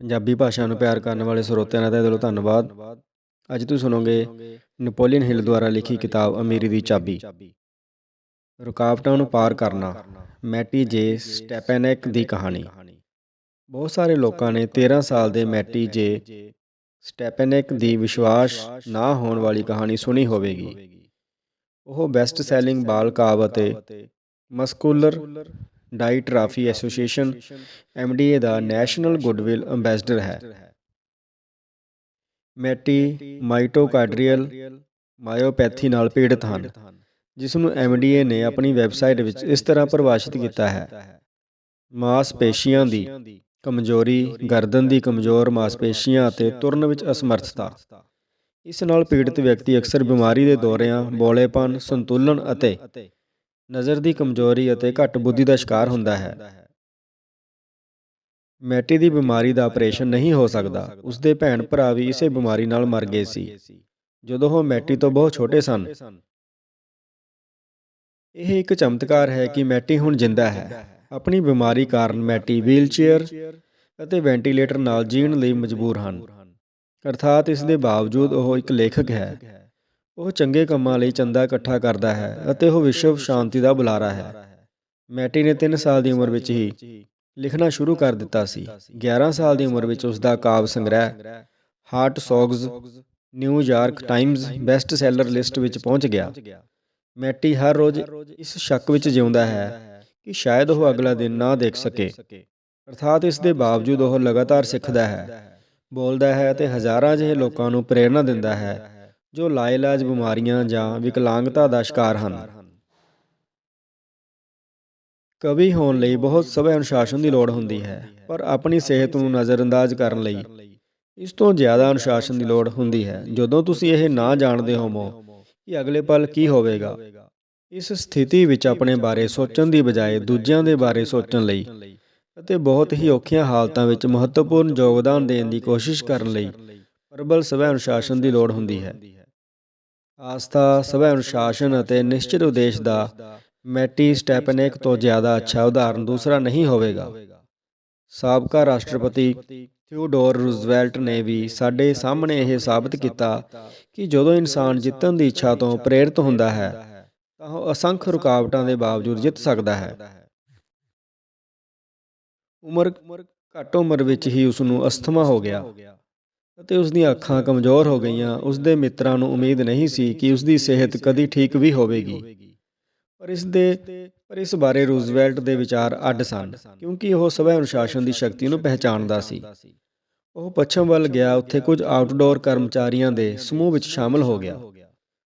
ਪੰਜਾਬੀ ਭਾਸ਼ਾ ਨੂੰ ਪਿਆਰ ਕਰਨ ਵਾਲੇ ਸਰੋਤਿਆਂ ਦਾ ਤਹਿ ਦਿਲੋਂ ਧੰਨਵਾਦ। ਅੱਜ ਤੁਸੀਂ ਸੁਣੋਗੇ ਨੈਪੋਲੀਅਨ ਹਿਲ ਦੁਆਰਾ ਲਿਖੀ ਕਿਤਾਬ ਅਮੀਰੀ ਦੀ ਚਾਬੀ। ਰੁਕਾਵਟਾਂ ਨੂੰ ਪਾਰ ਕਰਨਾ। ਮੈਟੀ ਜੇ ਸਟੈਪੈਨੈਕ ਦੀ ਕਹਾਣੀ। ਬਹੁਤ ਸਾਰੇ ਲੋਕਾਂ ਨੇ 13 ਸਾਲ ਦੇ ਮੈਟੀ ਜੇ ਸਟੈਪੈਨੈਕ ਦੀ ਵਿਸ਼ਵਾਸ ਨਾ ਹੋਣ ਵਾਲੀ ਕਹਾਣੀ ਸੁਣੀ ਹੋਵੇਗੀ। ਉਹ ਬੈਸਟ ਸੈਲਿੰਗ ਬਾਲ ਕਾਵ ਅਤੇ ਮਸਕੂਲਰ ਡਾਈਟਰਾਫੀ ਐਸੋਸੀਏਸ਼ਨ ਐਮਡੀਏ ਦਾ ਨੈਸ਼ਨਲ ਗੁੱਡਵਿਲ ਅੰਬੈਸਡਰ ਹੈ। ਮੈਟੀ ਮਾਈਟੋਕਾਂਡਰੀਅਲ ਮਾਇਓਪੈਥੀ ਨਾਲ ਪੀੜਤ ਹਨ, ਜਿਸ ਨੂੰ ਐਮਡੀਏ ਨੇ ਆਪਣੀ ਵੈਬਸਾਈਟ ਵਿੱਚ ਇਸ ਤਰ੍ਹਾਂ ਪਰਿਭਾਸ਼ਿਤ ਕੀਤਾ ਹੈ। ਮਾਸਪੇਸ਼ੀਆਂ ਦੀ ਕਮਜ਼ੋਰੀ, ਗਰਦਨ ਦੀ ਕਮਜ਼ੋਰ ਮਾਸਪੇਸ਼ੀਆਂ ਅਤੇ ਤੁਰਨ ਵਿੱਚ ਅਸਮਰਥਤਾ। ਇਸ ਨਾਲ ਪੀੜਤ ਵਿਅਕਤੀ ਅਕਸਰ ਬਿਮਾਰੀ ਦੇ ਦੌਰਿਆਂ, ਬੋਲੇਪਨ, ਸੰਤੁਲਨ ਅਤੇ ਨਜ਼ਰ ਦੀ ਕਮਜ਼ੋਰੀ ਅਤੇ ਘੱਟ ਬੁੱਧੀ ਦਾ ਸ਼ਿਕਾਰ ਹੁੰਦਾ ਹੈ। ਮੈਟੀ ਦੀ ਬਿਮਾਰੀ ਦਾ ਆਪਰੇਸ਼ਨ ਨਹੀਂ ਹੋ ਸਕਦਾ। ਉਸ ਦੇ ਭੈਣ ਭਰਾ ਵੀ ਇਸੇ ਬਿਮਾਰੀ ਨਾਲ ਮਰ ਗਏ ਸੀ। ਜਦੋਂ ਉਹ ਮੈਟੀ ਤੋਂ ਬਹੁਤ ਛੋਟੇ ਸਨ। ਇਹ ਇੱਕ ਚਮਤਕਾਰ ਹੈ ਕਿ ਮੈਟੀ ਹੁਣ ਜਿੰਦਾ ਹੈ। ਆਪਣੀ ਬਿਮਾਰੀ ਕਾਰਨ ਮੈਟੀ ਵੀਲਚੇਅਰ ਅਤੇ ਵੈਂਟੀਲੇਟਰ ਨਾਲ ਜੀਣ ਲਈ ਮਜਬੂਰ ਹਨ। ਅਰਥਾਤ ਇਸ ਦੇ ਬਾਵਜੂਦ ਉਹ ਇੱਕ ਲੇਖਕ ਹੈ। ਉਹ ਚੰਗੇ ਕੰਮਾਂ ਲਈ ਚੰਦਾ ਇਕੱਠਾ ਕਰਦਾ ਹੈ ਅਤੇ ਉਹ ਵਿਸ਼ਵ ਸ਼ਾਂਤੀ ਦਾ ਬੁਲਾਰਾ ਹੈ। ਮੈਟੀ ਨੇ 3 ਸਾਲ ਦੀ ਉਮਰ ਵਿੱਚ ਹੀ ਲਿਖਣਾ ਸ਼ੁਰੂ ਕਰ ਦਿੱਤਾ ਸੀ। 11 ਸਾਲ ਦੀ ਉਮਰ ਵਿੱਚ ਉਸ ਦਾ ਕਾਵ ਸੰਗ੍ਰਹਿ heart songs New York Times best seller list ਵਿੱਚ ਪਹੁੰਚ ਗਿਆ। ਮੈਟੀ ਹਰ ਰੋਜ਼ ਇਸ ਸ਼ੱਕ ਵਿੱਚ ਜਿਉਂਦਾ ਹੈ ਕਿ ਸ਼ਾਇਦ ਉਹ ਅਗਲਾ ਦਿਨ ਨਾ ਦੇਖ ਸਕੇ। ਅਰਥਾਤ ਇਸ ਦੇ ਬਾਵਜੂਦ ਉਹ ਲਗਾਤਾਰ ਸਿੱਖਦਾ ਹੈ, ਬੋਲਦਾ ਹੈ ਅਤੇ ਹਜ਼ਾਰਾਂ ਜਿਹੇ ਲੋਕਾਂ ਨੂੰ ਪ੍ਰੇਰਣਾ ਦਿੰਦਾ ਹੈ ਜੋ ਲਾਇਲਾਜ ਬਿਮਾਰੀਆਂ ਜਾਂ ਵਿਕਲਾਂਗਤਾ ਦਾ ਸ਼ਿਕਾਰ ਹਨ। ਕਵੀ ਹੋਣ ਲਈ ਬਹੁਤ ਸਵੈ ਅਨੁਸ਼ਾਸਨ ਦੀ ਲੋੜ ਹੁੰਦੀ ਹੈ, ਪਰ ਆਪਣੀ ਸਿਹਤ ਨੂੰ ਨਜ਼ਰਅੰਦਾਜ਼ ਕਰਨ ਲਈ ਇਸ ਤੋਂ ਜ਼ਿਆਦਾ ਅਨੁਸ਼ਾਸਨ ਦੀ ਲੋੜ ਹੁੰਦੀ ਹੈ। ਜਦੋਂ ਤੁਸੀਂ ਇਹ ਨਾ ਜਾਣਦੇ ਹੋਵੋ ਕਿ ਅਗਲੇ ਪਲ ਕੀ ਹੋਵੇਗਾ, ਇਸ ਸਥਿਤੀ ਵਿੱਚ ਆਪਣੇ ਬਾਰੇ ਸੋਚਣ ਦੀ ਬਜਾਏ ਦੂਜਿਆਂ ਦੇ ਬਾਰੇ ਸੋਚਣ ਲਈ ਅਤੇ ਬਹੁਤ ਹੀ ਔਖੀਆਂ ਹਾਲਤਾਂ ਵਿੱਚ ਮਹੱਤਵਪੂਰਨ ਯੋਗਦਾਨ ਦੇਣ ਦੀ ਕੋਸ਼ਿਸ਼ ਕਰਨ ਲਈ ਪ੍ਰਬਲ ਸਵੈ ਅਨੁਸ਼ਾਸਨ ਦੀ ਲੋੜ ਹੁੰਦੀ ਹੈ। ਆਸਥਾ, ਸਵੈ ਅਨੁਸ਼ਾਸਨ ਅਤੇ ਨਿਸ਼ਚਿਤ ਉਦੇਸ਼ ਦਾ ਮੈਟੀ ਸਟੈਪਨੇਕ ਤੋਂ ਜ਼ਿਆਦਾ ਅੱਛਾ ਉਦਾਹਰਣ ਦੂਸਰਾ ਨਹੀਂ ਹੋਵੇਗਾ। ਸਾਬਕਾ ਰਾਸ਼ਟਰਪਤੀ ਥਿਓਡੋਰ ਰੂਜ਼ਵੈਲਟ ਨੇ ਵੀ ਸਾਡੇ ਸਾਹਮਣੇ ਇਹ ਸਾਬਤ ਕੀਤਾ ਕਿ ਜਦੋਂ ਇਨਸਾਨ ਜਿੱਤਣ ਦੀ ਇੱਛਾ ਤੋਂ ਪ੍ਰੇਰਿਤ ਹੁੰਦਾ ਹੈ, ਤਾਂ ਉਹ ਅਸੰਖ ਰੁਕਾਵਟਾਂ ਦੇ ਬਾਵਜੂਦ ਜਿੱਤ ਸਕਦਾ ਹੈ। ਉਮਰ ਘੱਟ ਉਮਰ ਵਿੱਚ ਹੀ ਉਸ ਨੂੰ ਅਸਥਮਾ ਹੋ ਗਿਆ। ਅਤੇ ਉਸ ਦੀਆਂ ਅੱਖਾਂ ਕਮਜ਼ੋਰ ਹੋ ਗਈਆਂ। ਉਸ ਦੇ ਮਿੱਤਰਾਂ ਨੂੰ ਉਮੀਦ ਨਹੀਂ ਸੀ ਕਿ ਉਸ ਦੀ ਸਿਹਤ ਕਦੀ ਠੀਕ ਵੀ ਹੋਵੇਗੀ। ਪਰ ਇਸ ਦੇ ਪਰ ਇਸ ਬਾਰੇ ਰੂਜ਼ਵੈਲਟ ਦੇ ਵਿਚਾਰ ਅੱਡ ਸਨ, ਕਿਉਂਕਿ ਉਹ ਸਵੈ ਅਨੁਸ਼ਾਸਨ ਦੀ ਸ਼ਕਤੀ ਨੂੰ ਪਹਿਚਾਣਦਾ ਸੀ। ਉਹ ਪੱਛਮ ਵੱਲ ਗਿਆ, ਉੱਥੇ ਕੁਝ ਆਊਟਡੋਰ ਕਰਮਚਾਰੀਆਂ ਦੇ ਸਮੂਹ ਵਿੱਚ ਸ਼ਾਮਲ ਹੋ ਗਿਆ।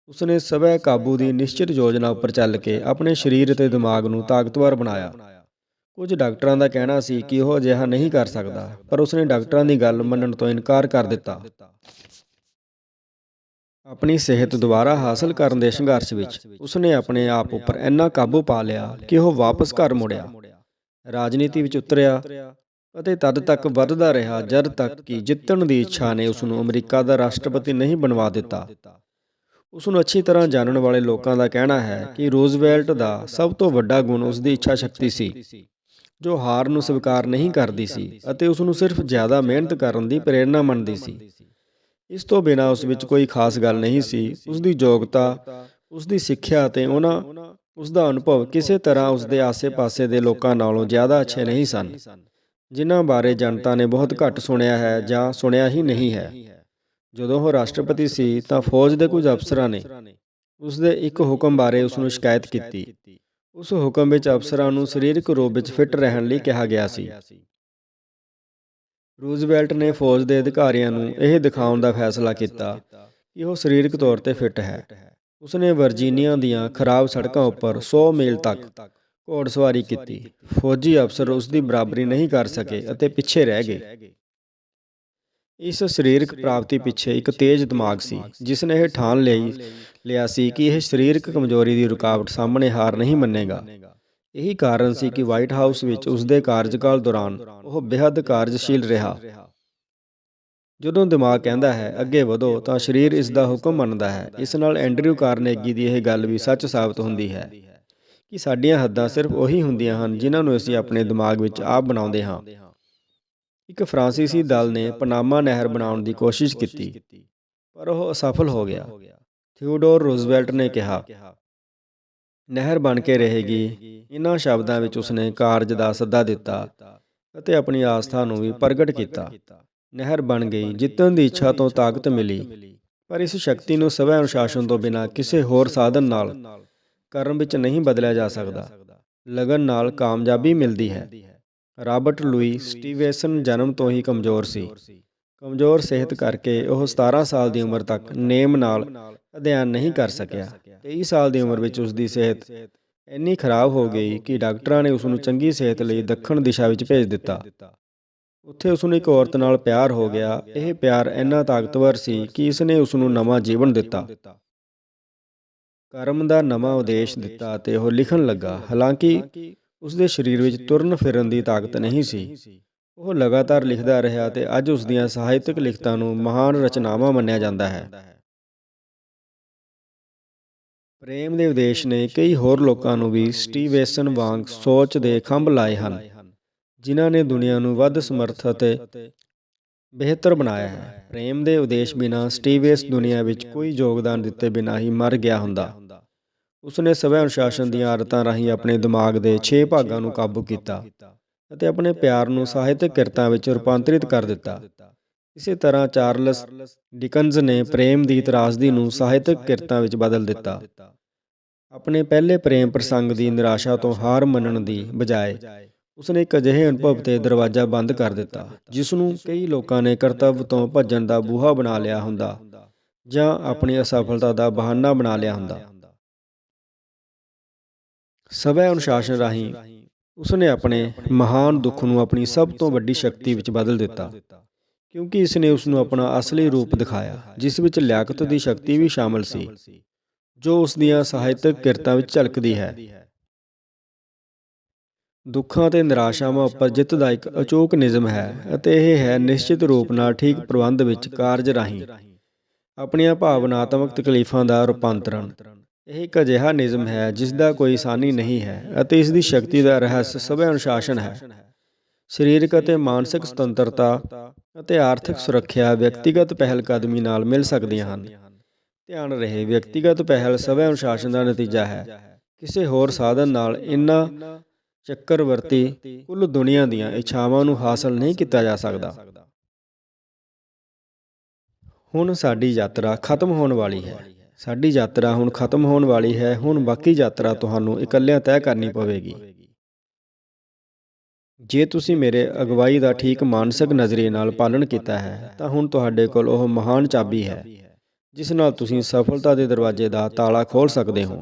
ਉਸਨੇ ਸਵੈ ਕਾਬੂ ਦੀ ਨਿਸ਼ਚਿਤ ਯੋਜਨਾ ਉੱਪਰ ਚੱਲ ਕੇ ਆਪਣੇ ਸਰੀਰ ਅਤੇ ਦਿਮਾਗ ਨੂੰ ਤਾਕਤਵਰ ਬਣਾਇਆ। ਕੁਝ ਡਾਕਟਰਾਂ ਦਾ ਕਹਿਣਾ ਸੀ ਕਿ ਉਹ ਅਜਿਹਾ ਨਹੀਂ ਕਰ ਸਕਦਾ, ਪਰ ਉਸਨੇ ਡਾਕਟਰਾਂ ਦੀ ਗੱਲ ਮੰਨਣ ਤੋਂ ਇਨਕਾਰ ਕਰ ਦਿੱਤਾ। ਆਪਣੀ ਸਿਹਤ ਦੁਬਾਰਾ ਹਾਸਲ ਕਰਨ ਦੇ ਸੰਘਰਸ਼ ਵਿੱਚ ਉਸਨੇ ਆਪਣੇ ਆਪ ਉੱਪਰ ਇੰਨਾ ਕਾਬੂ ਪਾ ਲਿਆ ਕਿ ਉਹ ਵਾਪਸ ਘਰ ਮੁੜਿਆ। ਰਾਜਨੀਤੀ ਵਿੱਚ ਉਤਰਿਆ ਅਤੇ ਤਦ ਤੱਕ ਵੱਧਦਾ ਰਿਹਾ ਜਦ ਤੱਕ ਕਿ ਜਿੱਤਣ ਦੀ ਇੱਛਾ ਨੇ ਉਸ ਨੂੰ ਅਮਰੀਕਾ ਦਾ ਰਾਸ਼ਟਰਪਤੀ ਨਹੀਂ ਬਣਵਾ ਦਿੱਤਾ। ਉਸ ਨੂੰ ਅੱਛੀ ਤਰ੍ਹਾਂ ਜਾਣਨ ਵਾਲੇ ਲੋਕਾਂ ਦਾ ਕਹਿਣਾ ਹੈ ਕਿ ਰੋਜ਼ਵੈਲਟ ਦਾ ਸਭ ਤੋਂ ਵੱਡਾ ਗੁਣ ਉਸ ਦੀ ਇੱਛਾ ਸ਼ਕਤੀ ਸੀ। ਜੋ ਹਾਰ ਨੂੰ ਸਵੀਕਾਰ ਨਹੀਂ ਕਰਦੀ ਸੀ ਅਤੇ ਉਸ ਨੂੰ ਸਿਰਫ ਜ਼ਿਆਦਾ ਮਿਹਨਤ ਕਰਨ ਦੀ ਪ੍ਰੇਰਣਾ ਮੰਨਦੀ ਸੀ। ਇਸ ਤੋਂ ਬਿਨਾਂ ਉਸ ਵਿੱਚ ਕੋਈ ਖਾਸ ਗੱਲ ਨਹੀਂ ਸੀ। ਉਸ ਦੀ ਯੋਗਤਾ ਉਸ ਦੀ ਸਿੱਖਿਆ ਅਤੇ ਉਹਨਾਂ ਉਸ ਦਾ ਅਨੁਭਵ ਕਿਸੇ ਤਰ੍ਹਾਂ ਉਸ ਦੇ ਆਸੇ-ਪਾਸੇ ਦੇ ਲੋਕਾਂ ਨਾਲੋਂ ਜ਼ਿਆਦਾ ਅੱਛੇ ਨਹੀਂ ਸਨ, ਜਿਨ੍ਹਾਂ ਬਾਰੇ ਜਨਤਾ ਨੇ ਬਹੁਤ ਘੱਟ ਸੁਣਿਆ ਹੈ ਜਾਂ ਸੁਣਿਆ ਹੀ ਨਹੀਂ ਹੈ। ਜਦੋਂ ਉਹ ਰਾਸ਼ਟਰਪਤੀ ਸੀ ਤਾਂ ਫੌਜ ਦੇ ਕੁਝ ਅਫਸਰਾਂ ਨੇ ਉਸ ਦੇ ਇੱਕ ਹੁਕਮ ਬਾਰੇ ਉਸ ਨੂੰ ਸ਼ਿਕਾਇਤ ਕੀਤੀ। ਉਸ ਹੁਕਮ ਵਿੱਚ ਅਫਸਰਾਂ ਨੂੰ ਸਰੀਰਕ ਰੂਪ ਵਿੱਚ ਫਿੱਟ ਰਹਿਣ ਲਈ ਕਿਹਾ ਗਿਆ ਸੀ। ਰੂਜ਼ਵੈਲਟ ਨੇ ਫੌਜ ਦੇ ਅਧਿਕਾਰੀਆਂ ਨੂੰ ਇਹ ਦਿਖਾਉਣ ਦਾ ਫੈਸਲਾ ਕੀਤਾ ਕਿ ਉਹ ਸਰੀਰਕ ਤੌਰ ਤੇ ਫਿੱਟ ਹੈ। ਉਸਨੇ ਵਰਜੀਨੀਆ ਦੀਆਂ ਖਰਾਬ ਸੜਕਾਂ ਉੱਪਰ 100 ਮੀਲ ਤੱਕ ਘੋੜਸਵਾਰੀ ਕੀਤੀ। ਫੌਜੀ ਅਫਸਰ ਉਸ ਦੀ ਬਰਾਬਰੀ ਨਹੀਂ ਕਰ ਸਕੇ ਅਤੇ ਪਿੱਛੇ ਰਹਿ ਗਏ। ਇਸ ਸਰੀਰਕ ਪ੍ਰਾਪਤੀ ਪਿੱਛੇ ਇੱਕ ਤੇਜ਼ ਦਿਮਾਗ ਸੀ ਜਿਸ ਨੇ ਇਹ ਠਾਣ ਲਈ, ਲਿਆ ਸੀ ਕਿ ਇਹ ਸਰੀਰਕ ਕਮਜ਼ੋਰੀ ਦੀ ਰੁਕਾਵਟ ਸਾਹਮਣੇ ਹਾਰ ਨਹੀਂ ਮੰਨੇਗਾ। ਇਹੀ ਕਾਰਨ ਸੀ ਕਿ ਵਾਈਟ ਹਾਊਸ ਵਿੱਚ ਉਸ ਦੇ ਕਾਰਜਕਾਲ ਦੌਰਾਨ ਉਹ ਬੇहद ਕਾਰਜਸ਼ੀਲ ਰਿਹਾ। ਜਦੋਂ ਦਿਮਾਗ ਕਹਿੰਦਾ ਹੈ, ਅੱਗੇ ਵਧੋ, ਤਾਂ ਸਰੀਰ ਇਸ ਦਾ ਹੁਕਮ ਮੰਨਦਾ ਹੈ। ਇਸ ਨਾਲ ਐਂਡਰਿਊ ਕਾਰਨੇਗੀ ਦੀ ਇਹ ਗੱਲ ਵੀ ਸੱਚ ਸਾਬਤ ਹੁੰਦੀ ਹੈ ਕਿ ਸਾਡੀਆਂ ਹੱਦਾਂ ਸਿਰਫ ਉਹੀ ਹੁੰਦੀਆਂ ਹਨ, ਜਿਨ੍ਹਾਂ ਨੂੰ ਅਸੀਂ ਆਪਣੇ ਦਿਮਾਗ ਵਿੱਚ ਆਪ ਬਣਾਉਂਦੇ ਹਾਂ। ਇੱਕ ਫਰਾਂਸੀਸੀ ਦਲ ਨੇ ਪਨਾਮਾ ਨਹਿਰ ਬਣਾਉਣ ਦੀ ਕੋਸ਼ਿਸ਼ ਕੀਤੀ, ਪਰ ਉਹ ਅਸਫਲ ਹੋ ਗਿਆ। ਥਿਓਡੋਰ ਰੂਜ਼ਵੈਲਟ ਨੇ ਕਿਹਾ, ਨਹਿਰ ਬਣ ਕੇ ਰਹੇਗੀ। ਇਹਨਾਂ ਸ਼ਬਦਾਂ ਵਿੱਚ ਉਸਨੇ ਕਾਰਜ ਦਾ ਸੱਦਾ ਦਿੱਤਾ ਅਤੇ ਆਪਣੀ ਆਸਥਾ ਨੂੰ ਵੀ ਪ੍ਰਗਟ ਕੀਤਾ। ਨਹਿਰ ਬਣ ਗਈ, ਜਿੱਤਣ ਦੀ ਇੱਛਾ ਤੋਂ ਤਾਕਤ ਮਿਲੀ, ਪਰ ਇਸ ਸ਼ਕਤੀ ਨੂੰ ਸਵੈ ਅਨੁਸ਼ਾਸਨ ਤੋਂ ਬਿਨਾਂ ਕਿਸੇ ਹੋਰ ਸਾਧਨ ਨਾਲ ਕਰਨ ਵਿੱਚ ਨਹੀਂ ਬਦਲਿਆ ਜਾ ਸਕਦਾ। ਲਗਨ ਨਾਲ ਕਾਮਯਾਬੀ ਮਿਲਦੀ ਹੈ। ਰਾਬਰਟ ਲੂਈ ਸਟੀਵੇਸਨ ਜਨਮ ਤੋਂ ਹੀ ਕਮਜ਼ੋਰ ਸੀ। ਕਮਜ਼ੋਰ ਸਿਹਤ ਕਰਕੇ ਉਹ 17 ਸਾਲ ਦੀ ਉਮਰ ਤੱਕ ਨੇਮ ਨਾਲ ਅਧਿਐਨ ਨਹੀਂ ਕਰ ਸਕਿਆ। 23 ਸਾਲ ਦੀ ਉਮਰ ਵਿੱਚ ਉਸ ਦੀ ਸਿਹਤ ਇੰਨੀ ਖਰਾਬ ਹੋ ਗਈ ਕਿ ਡਾਕਟਰਾਂ ਨੇ ਉਸ ਨੂੰ ਚੰਗੀ ਸਿਹਤ ਲਈ ਦੱਖਣ ਦਿਸ਼ਾ ਵਿੱਚ ਭੇਜ ਦਿੱਤਾ। ਉੱਥੇ ਉਸ ਨੂੰ ਇੱਕ ਔਰਤ ਨਾਲ ਪਿਆਰ ਹੋ ਗਿਆ। ਇਹ ਪਿਆਰ ਇੰਨਾ ਤਾਕਤਵਰ ਸੀ ਕਿ ਇਸ ਨੇ ਉਸ ਨੂੰ ਨਵਾਂ ਜੀਵਨ ਦਿੱਤਾ। ਕਰਮ ਦਾ ਨਵਾਂ ਉਦੇਸ਼ ਦਿੱਤਾ ਅਤੇ ਉਹ ਲਿਖਣ ਲੱਗਾ, ਹਾਲਾਂਕਿ ਉਸ ਦੇ ਸਰੀਰ ਵਿੱਚ ਤੁਰਨ ਫਿਰਨ ਦੀ ਤਾਕਤ ਨਹੀਂ ਸੀ। ਉਹ ਲਗਾਤਾਰ ਲਿਖਦਾ ਰਿਹਾ ਤੇ ਅੱਜ ਉਸ ਦੀਆਂ ਸਾਹਿਤਕ ਲਿਖਤਾਂ ਨੂੰ ਮਹਾਨ ਰਚਨਾਵਾਂ ਮੰਨਿਆ ਜਾਂਦਾ ਹੈ। ਪ੍ਰੇਮ ਦੇ ਉਦੇਸ਼ ਨੇ ਕਈ ਹੋਰ ਲੋਕਾਂ ਨੂੰ ਵੀ ਸਟੀਵੇਸਨ ਵਾਂਗ ਸੋਚ ਦੇ ਖੰਭ ਲਾਏ ਹਨ, ਜਿਨ੍ਹਾਂ ਨੇ ਦੁਨੀਆ ਨੂੰ ਵੱਧ ਸਮਰਥ ਅਤੇ ਬਿਹਤਰ ਬਣਾਇਆ ਹੈ। ਪ੍ਰੇਮ ਦੇ ਉਦੇਸ਼ ਬਿਨਾ ਸਟੀਵੇਸ ਦੁਨੀਆ ਵਿੱਚ ਕੋਈ ਯੋਗਦਾਨ ਦਿੱਤੇ ਬਿਨਾ ਹੀ ਮਰ ਗਿਆ ਹੁੰਦਾ। ਉਸਨੇ ਸਵੈ ਅਨੁਸ਼ਾਸਨ ਦੀਆਂ ਆਦਤਾਂ ਰਾਹੀਂ ਆਪਣੇ ਦਿਮਾਗ ਦੇ 6 ਭਾਗਾਂ ਨੂੰ ਕਾਬੂ ਕੀਤਾ ਅਤੇ ਆਪਣੇ ਪਿਆਰ ਨੂੰ ਸਾਹਿਤਕ ਕਿਰਤਾਂ ਵਿੱਚ ਰੂਪਾਂਤਰਿਤ ਕਰ ਦਿੱਤਾ। ਇਸੇ ਤਰ੍ਹਾਂ ਚਾਰਲਸ ਡਿਕਨਜ਼ ਨੇ ਪ੍ਰੇਮ ਦੀ ਤਰਾਸਦੀ ਨੂੰ ਸਾਹਿਤਕ ਕਿਰਤਾਂ ਵਿੱਚ ਬਦਲ ਦਿੱਤਾ। ਆਪਣੇ ਪਹਿਲੇ ਪ੍ਰੇਮ ਪ੍ਰਸੰਗ ਦੀ ਨਿਰਾਸ਼ਾ ਤੋਂ ਹਾਰ ਮੰਨਣ ਦੀ ਬਜਾਏ ਉਸਨੇ ਇੱਕ ਅਜਿਹੇ ਅਨੁਭਵ ਤੇ ਦਰਵਾਜ਼ਾ ਬੰਦ ਕਰ ਦਿੱਤਾ ਜਿਸ ਨੂੰ ਕਈ ਲੋਕਾਂ ਨੇ ਕਰਤੱਵ ਤੋਂ ਭੱਜਣ ਦਾ ਬੂਹਾ ਬਣਾ ਲਿਆ ਹੁੰਦਾ ਜਾਂ ਆਪਣੀ ਅਸਫਲਤਾ ਦਾ ਬਹਾਨਾ ਬਣਾ ਲਿਆ ਹੁੰਦਾ। ਸਵੈ ਅਨੁਸ਼ਾਸਨ ਰਾਹੀਂ ਉਸਨੇ ਆਪਣੇ ਮਹਾਨ ਦੁੱਖ ਨੂੰ ਆਪਣੀ ਸਭ ਤੋਂ ਵੱਡੀ ਸ਼ਕਤੀ ਵਿੱਚ ਬਦਲ ਦਿੱਤਾ, ਕਿਉਂਕਿ ਇਸ ਨੇ ਉਸ ਨੂੰ ਆਪਣਾ ਅਸਲੀ ਰੂਪ ਦਿਖਾਇਆ, ਜਿਸ ਵਿੱਚ ਲਿਆਕਤ ਦੀ ਸ਼ਕਤੀ ਵੀ ਸ਼ਾਮਲ ਸੀ, ਜੋ ਉਸ ਦੀਆਂ ਸਾਹਿਤਕ ਕਿਰਤਾਂ ਵਿੱਚ ਝਲਕਦੀ ਹੈ। ਦੁੱਖਾਂ ਤੇ ਨਿਰਾਸ਼ਾਵਾਂ ਉੱਪਰ ਜਿੱਤ ਦਾ ਇੱਕ ਅਚੋਕ ਨਿਯਮ ਹੈ ਅਤੇ ਇਹ ਹੈ ਨਿਸ਼ਚਿਤ ਰੂਪ ਨਾਲ ਠੀਕ ਪ੍ਰਬੰਧ ਵਿੱਚ ਕਾਰਜ ਰਾਹੀਂ ਆਪਣੀਆਂ ਭਾਵਨਾਤਮਕ ਤਕਲੀਫਾਂ ਦਾ ਰੂਪਾਂਤਰਣ। ਇਹ ਇੱਕ ਅਜਿਹਾ ਨਿਯਮ ਹੈ ਜਿਸ ਦਾ ਕੋਈ ਸਾਨੀ ਨਹੀਂ ਹੈ ਅਤੇ ਇਸ ਦੀ ਸ਼ਕਤੀ ਦਾ ਰਹੱਸ ਸਵੈ ਅਨੁਸ਼ਾਸਨ ਹੈ। ਸਰੀਰਕ ਅਤੇ ਮਾਨਸਿਕ ਸੁਤੰਤਰਤਾ ਅਤੇ ਆਰਥਿਕ ਸੁਰੱਖਿਆ ਵਿਅਕਤੀਗਤ ਪਹਿਲ ਕਦਮੀ ਨਾਲ ਮਿਲ ਸਕਦੀਆਂ ਹਨ। ਧਿਆਨ ਰਹੇ, ਵਿਅਕਤੀਗਤ ਪਹਿਲ ਸਵੈ ਅਨੁਸ਼ਾਸਨ ਦਾ ਨਤੀਜਾ ਹੈ। ਕਿਸੇ ਹੋਰ ਸਾਧਨ ਨਾਲ ਇਨ੍ਹਾਂ ਚੱਕਰਵਰਤੀ ਕੁੱਲ ਦੁਨੀਆ ਦੀਆਂ ਇੱਛਾਵਾਂ ਨੂੰ ਹਾਸਲ ਨਹੀਂ ਕੀਤਾ ਜਾ ਸਕਦਾ। ਹੁਣ ਸਾਡੀ ਯਾਤਰਾ ਖਤਮ ਹੋਣ ਵਾਲੀ ਹੈ। ਸਾਡੀ ਯਾਤਰਾ ਹੁਣ ਖਤਮ ਹੋਣ ਵਾਲੀ ਹੈ, ਹੁਣ ਬਾਕੀ ਯਾਤਰਾ ਤੁਹਾਨੂੰ ਇਕੱਲਿਆਂ ਤੈਅ ਕਰਨੀ ਪਵੇਗੀ। ਜੇ ਤੁਸੀਂ ਮੇਰੇ ਅਗਵਾਈ ਦਾ ਠੀਕ ਮਾਨਸਿਕ ਨਜ਼ਰੀਏ ਨਾਲ ਪਾਲਣ ਕੀਤਾ ਹੈ, ਤਾਂ ਹੁਣ ਤੁਹਾਡੇ ਕੋਲ ਉਹ ਮਹਾਨ ਚਾਬੀ ਹੈ, ਜਿਸ ਨਾਲ ਤੁਸੀਂ ਸਫਲਤਾ ਦੇ ਦਰਵਾਜ਼ੇ ਦਾ ਤਾਲਾ ਖੋਲ੍ਹ ਸਕਦੇ ਹੋ।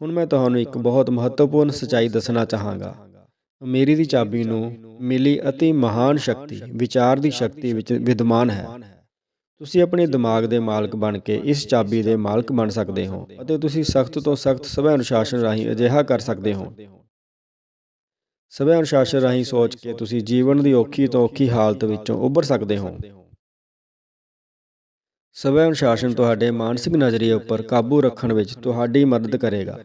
ਹੁਣ ਮੈਂ ਤੁਹਾਨੂੰ ਇੱਕ ਬਹੁਤ ਮਹੱਤਵਪੂਰਨ ਸਚਾਈ ਦੱਸਣਾ ਚਾਹਾਂਗਾ। ਮੇਰੀ ਦੀ ਚਾਬੀ ਨੂੰ ਮਿਲੀ ਅਤੀ ਮਹਾਨ ਸ਼ਕਤੀ, ਵਿਚਾਰ ਦੀ ਸ਼ਕਤੀ ਵਿੱਚ ਵਿਦਮਾਨ ਹੈ। ਤੁਸੀਂ ਆਪਣੇ ਦਿਮਾਗ ਦੇ ਮਾਲਕ ਬਣ ਕੇ ਇਸ ਚਾਬੀ ਦੇ ਮਾਲਕ ਬਣ ਸਕਦੇ ਹੋ ਅਤੇ ਤੁਸੀਂ ਸਖਤ ਤੋਂ ਸਖਤ ਸਵੈ ਅਨੁਸ਼ਾਸਨ ਰਾਹੀਂ ਅਜਿਹਾ ਕਰ ਸਕਦੇ ਹੋ। ਸਵੈ ਅਨੁਸ਼ਾਸਨ ਰਾਹੀਂ ਸੋਚ ਕੇ ਤੁਸੀਂ ਜੀਵਨ ਦੀ ਔਖੀ ਤੋਂ ਔਖੀ ਹਾਲਤ ਵਿੱਚੋਂ ਉੱਭਰ ਸਕਦੇ ਹੋ। ਸਵੈ ਅਨੁਸ਼ਾਸਨ ਤੁਹਾਡੇ ਮਾਨਸਿਕ ਨਜ਼ਰੀਏ ਉੱਪਰ ਕਾਬੂ ਰੱਖਣ ਵਿੱਚ ਤੁਹਾਡੀ ਮਦਦ ਕਰੇਗਾ।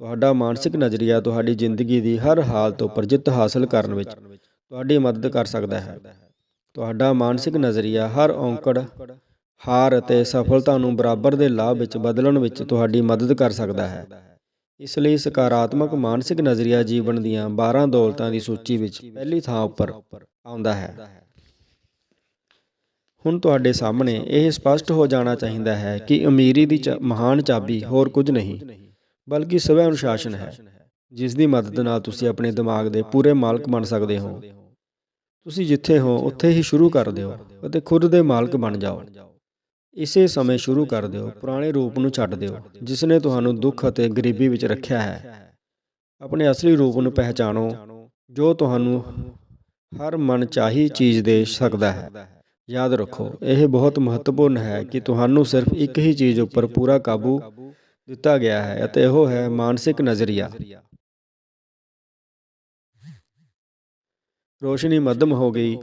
ਤੁਹਾਡਾ ਮਾਨਸਿਕ ਨਜ਼ਰੀਆ ਤੁਹਾਡੀ ਜ਼ਿੰਦਗੀ ਦੀ ਹਰ ਹਾਲਤ ਉੱਪਰ ਜਿੱਤ ਹਾਸਲ ਕਰਨ ਵਿੱਚ ਤੁਹਾਡੀ ਮਦਦ ਕਰ ਸਕਦਾ ਹੈ। ਤੁਹਾਡਾ ਮਾਨਸਿਕ ਨਜ਼ਰੀਆ ਹਰ ਔਂਕੜ, ਹਾਰ ਅਤੇ ਸਫਲਤਾ ਨੂੰ ਬਰਾਬਰ ਦੇ ਲਾਭ ਵਿੱਚ ਬਦਲਣ ਵਿੱਚ ਤੁਹਾਡੀ ਮਦਦ ਕਰ ਸਕਦਾ ਹੈ। ਇਸ ਲਈ ਸਕਾਰਾਤਮਕ ਮਾਨਸਿਕ ਨਜ਼ਰੀਆ ਜੀਵਨ ਦੀਆਂ 12 ਦੌਲਤਾਂ ਦੀ ਸੂਚੀ ਵਿੱਚ ਪਹਿਲੀ ਥਾਂ ਉੱਪਰ ਆਉਂਦਾ ਹੈ। ਹੁਣ ਤੁਹਾਡੇ ਸਾਹਮਣੇ ਇਹ ਸਪਸ਼ਟ ਹੋ ਜਾਣਾ ਚਾਹੀਦਾ ਹੈ ਕਿ ਅਮੀਰੀ ਦੀ ਮਹਾਨ ਚਾਬੀ ਹੋਰ ਕੁਝ ਨਹੀਂ, ਬਲਕਿ ਸਵੈ ਅਨੁਸ਼ਾਸਨ ਹੈ, ਜਿਸ ਦੀ ਮਦਦ ਨਾਲ ਤੁਸੀਂ ਆਪਣੇ ਦਿਮਾਗ ਦੇ ਪੂਰੇ ਮਾਲਕ ਬਣ ਸਕਦੇ ਹੋ। ਤੁਸੀਂ ਜਿੱਥੇ ਹੋ, ਉੱਥੇ ਹੀ ਸ਼ੁਰੂ ਕਰ ਦਿਓ ਅਤੇ ਖੁਦ ਦੇ ਮਾਲਕ ਬਣ ਜਾਓ। ਇਸੇ ਸਮੇਂ ਸ਼ੁਰੂ ਕਰ ਦਿਓ, ਪੁਰਾਣੇ ਰੂਪ ਨੂੰ ਛੱਡ ਦਿਓ, ਜਿਸ ਨੇ ਤੁਹਾਨੂੰ ਦੁੱਖ ਅਤੇ ਗਰੀਬੀ ਵਿੱਚ ਰੱਖਿਆ ਹੈ। ਆਪਣੇ ਅਸਲੀ ਰੂਪ ਨੂੰ ਪਹਿਚਾਣੋ, ਜੋ ਤੁਹਾਨੂੰ ਹਰ ਮਨ ਚਾਹੀ ਚੀਜ਼ ਦੇ ਸਕਦਾ ਹੈ। ਯਾਦ ਰੱਖੋ, ਇਹ ਬਹੁਤ ਮਹੱਤਵਪੂਰਨ ਹੈ ਕਿ ਤੁਹਾਨੂੰ ਸਿਰਫ ਇੱਕ ਹੀ ਚੀਜ਼ ਉੱਪਰ ਪੂਰਾ ਕਾਬੂ ਦਿੱਤਾ ਗਿਆ ਹੈ ਅਤੇ ਉਹ ਹੈ ਮਾਨਸਿਕ ਨਜ਼ਰੀਆ। ਰੋਸ਼ਨੀ ਮੱਧਮ ਹੋ ਗਈ।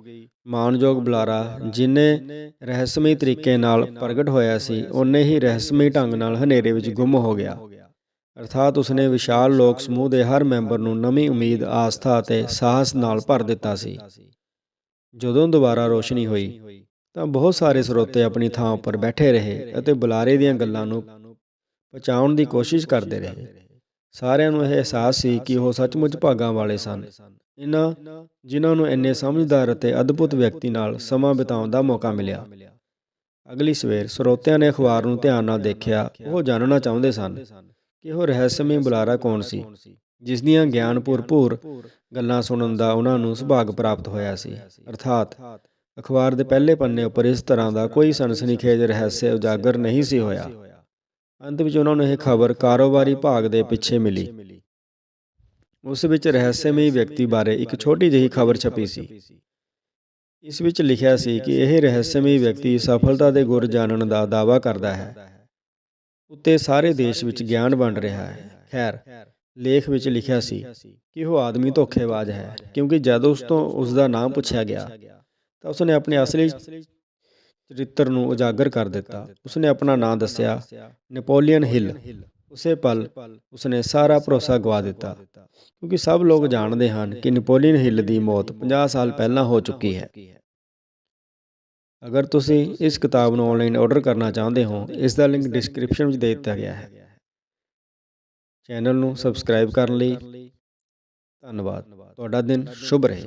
ਮਾਨਯੋਗ ਬੁਲਾਰਾ, ਜਿਨੇ ਰਹੱਸਮਈ ਤਰੀਕੇ ਨਾਲ ਪ੍ਰਗਟ ਹੋਇਆ ਸੀ, ਓਨੇ ਹੀ ਰਹੱਸਮਈ ਢੰਗ ਨਾਲ ਹਨੇਰੇ ਵਿੱਚ ਗੁੰਮ ਹੋ ਗਿਆ। ਅਰਥਾਤ ਉਸਨੇ ਵਿਸ਼ਾਲ ਲੋਕ ਸਮੂਹ ਦੇ ਹਰ ਮੈਂਬਰ ਨੂੰ ਨਵੀਂ ਉਮੀਦ, ਆਸਥਾ ਅਤੇ ਸਾਹਸ ਨਾਲ ਭਰ ਦਿੱਤਾ ਸੀ। ਜਦੋਂ ਦੁਬਾਰਾ ਰੋਸ਼ਨੀ ਹੋਈ, ਤਾਂ ਬਹੁਤ ਸਾਰੇ ਸਰੋਤੇ ਆਪਣੀ ਥਾਂ ਉੱਪਰ ਬੈਠੇ ਰਹੇ ਅਤੇ ਬੁਲਾਰੇ ਦੀਆਂ ਗੱਲਾਂ ਨੂੰ ਪਹੁੰਚਾਉਣ ਦੀ ਕੋਸ਼ਿਸ਼ ਕਰਦੇ ਰਹੇ। ਸਾਰਿਆਂ ਨੂੰ ਇਹ ਅਹਿਸਾਸ ਸੀ ਕਿ ਉਹ ਸੱਚਮੁੱਚ ਭਾਗਾਂ ਵਾਲੇ ਸਨ। ਇਨ੍ਹਾਂ ਜਿਨ੍ਹਾਂ ਨੂੰ ਇੰਨੇ ਸਮਝਦਾਰ ਅਤੇ ਅਦਭੁਤ ਵਿਅਕਤੀ ਨਾਲ ਸਮਾਂ ਬਿਤਾਉਣ ਦਾ ਮੌਕਾ ਮਿਲਿਆ। ਅਗਲੀ ਸਵੇਰ ਸਰੋਤਿਆਂ ਨੇ ਅਖਬਾਰ ਨੂੰ ਧਿਆਨ ਨਾਲ ਦੇਖਿਆ। ਉਹ ਜਾਣਨਾ ਚਾਹੁੰਦੇ ਸਨ ਕਿ ਉਹ ਰਹੱਸਮਈ ਬੁਲਾਰਾ ਕੌਣ ਸੀ, ਜਿਸ ਦੀਆਂ ਗਿਆਨ ਭਰਪੂਰ ਗੱਲਾਂ ਸੁਣਨ ਦਾ ਉਹਨਾਂ ਨੂੰ ਸੁਭਾਗ ਪ੍ਰਾਪਤ ਹੋਇਆ ਸੀ। ਅਰਥਾਤ, ਅਖਬਾਰ ਦੇ ਪਹਿਲੇ ਪੰਨੇ ਉੱਪਰ ਇਸ ਤਰ੍ਹਾਂ ਦਾ ਕੋਈ ਸਨਸਨੀਖੇਜ ਰਹੱਸ ਉਜਾਗਰ ਨਹੀਂ ਸੀ ਹੋਇਆ। ਅੰਤ ਵਿੱਚ ਉਹਨਾਂ ਨੂੰ ਇਹ ਖਬਰ ਕਾਰੋਬਾਰੀ ਭਾਗ ਦੇ ਪਿੱਛੇ ਮਿਲੀ। ਉਸ ਵਿੱਚ ਰਹੱਸਮਈ ਵਿਅਕਤੀ ਬਾਰੇ ਇੱਕ ਛੋਟੀ ਜਿਹੀ ਖਬਰ ਛਪੀ ਸੀ। ਇਸ ਵਿੱਚ ਲਿਖਿਆ ਸੀ ਕਿ ਇਹ ਰਹੱਸਮਈ ਵਿਅਕਤੀ ਸਫਲਤਾ ਦੇ ਗੁਰ ਜਾਣਨ ਦਾ ਦਾਅਵਾ ਕਰਦਾ ਹੈ। ਉੱਤੇ ਸਾਰੇ ਦੇਸ਼ ਵਿੱਚ ਗਿਆਨ ਵੰਡ ਰਿਹਾ ਹੈ। ਖੈਰ, ਲੇਖ ਵਿੱਚ ਲਿਖਿਆ ਸੀ ਕਿ ਉਹ ਆਦਮੀ ਧੋਖੇਬਾਜ਼ ਹੈ, ਕਿਉਂਕਿ ਜਦ ਉਸ ਤੋਂ ਉਸ ਦਾ ਨਾਮ ਪੁੱਛਿਆ ਗਿਆ, ਤਾਂ ਉਸਨੇ ਆਪਣੇ ਅਸਲੀ ਚਰਿੱਤਰ ਨੂੰ ਉਜਾਗਰ ਕਰ ਦਿੱਤਾ। ਉਸਨੇ ਆਪਣਾ ਨਾਮ ਦੱਸਿਆ, ਨੈਪੋਲੀਅਨ ਹਿੱਲ। ਉਸੇ ਪਲ ਉਸਨੇ ਸਾਰਾ ਭਰੋਸਾ ਗਵਾ ਦਿੱਤਾ ਕਿਉਂਕਿ ਸਭ ਲੋਕ ਜਾਣਦੇ ਹਨ ਕਿ ਨੈਪੋਲੀਅਨ ਹਿੱਲ ਦੀ ਮੌਤ 50 ਸਾਲ ਪਹਿਲਾਂ ਹੋ ਚੁੱਕੀ ਹੈ ਅਗਰ ਤੁਸੀਂ ਇਸ ਕਿਤਾਬ ਨੂੰ ਆਨਲਾਈਨ ਆਰਡਰ ਕਰਨਾ ਚਾਹੁੰਦੇ ਹੋ ਇਸ ਦਾ ਲਿੰਕ ਡਿਸਕ੍ਰਿਪਸ਼ਨ ਵਿੱਚ ਦੇ ਦਿੱਤਾ ਗਿਆ ਹੈ। ਚੈਨਲ ਨੂੰ ਸਬਸਕ੍ਰਾਈਬ ਕਰਨ ਲਈ ਧੰਨਵਾਦ। ਤੁਹਾਡਾ ਦਿਨ ਸ਼ੁਭ ਰਹੇ।